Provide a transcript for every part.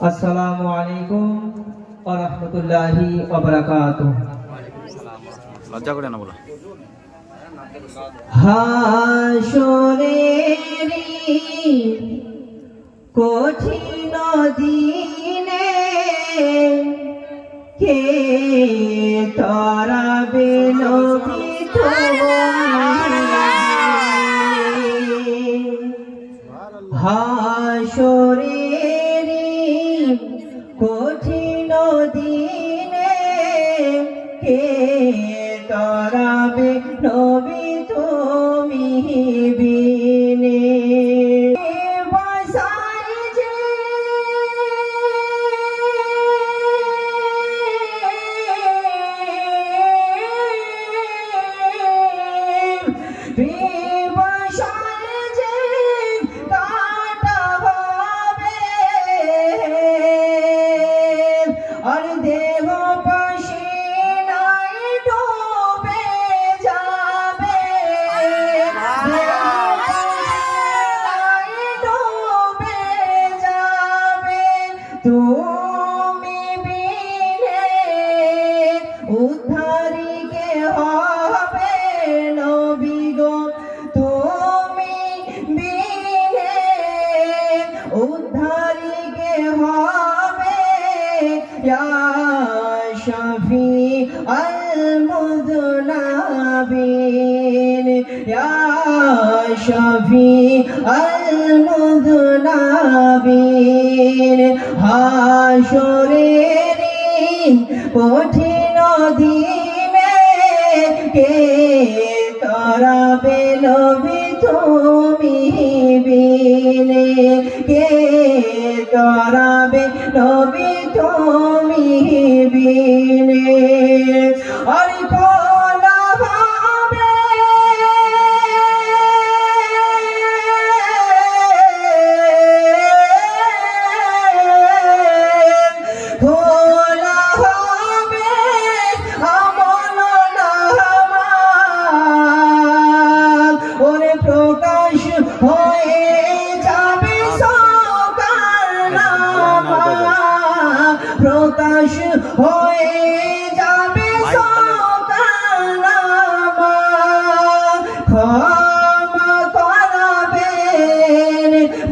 আসসালামু আলাইকুম ওয়া রাহমাতুল্লাহি ওয়া বারাকাতুহু। লজ্জা করে না বলো। হাশরেরি কঠিন দিনে কে তরাবে কঠিন দিনে তুমি বিনে উদ্ধারিকে হবে নবী গো? তুমি বিনে উদ্ধারিকে হবে? ইয়া শাফি আল মুদনাবিন শাফি আল মুদনাবিন হাসরেরি কঠিন দিনে কে করাবে নবী তুমি বিনে কে করাবে নবী তুমি বিনে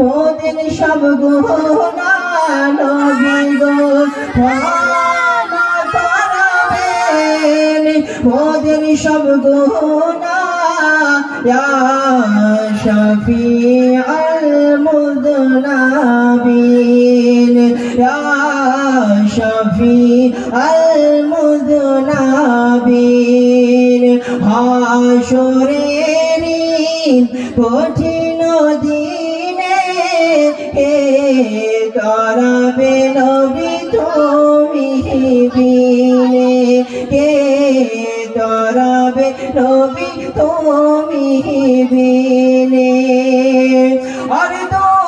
মোদিন সব গুণা নবী গো। ক্ষমা করাবেন মোদিন সব গুণা শফি আল মুদনাবিন হাসরেরি কঠিন দিনে হে করাবে নবী তুমি বিনে কে করাবে নবী তুমি বিনে আর দূর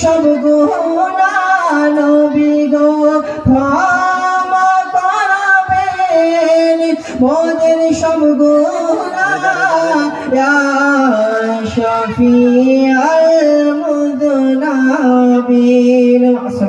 সব গুণা নবী গো ক্ষমা করবেন মোদের সব গুণা শফি আল আসসালামু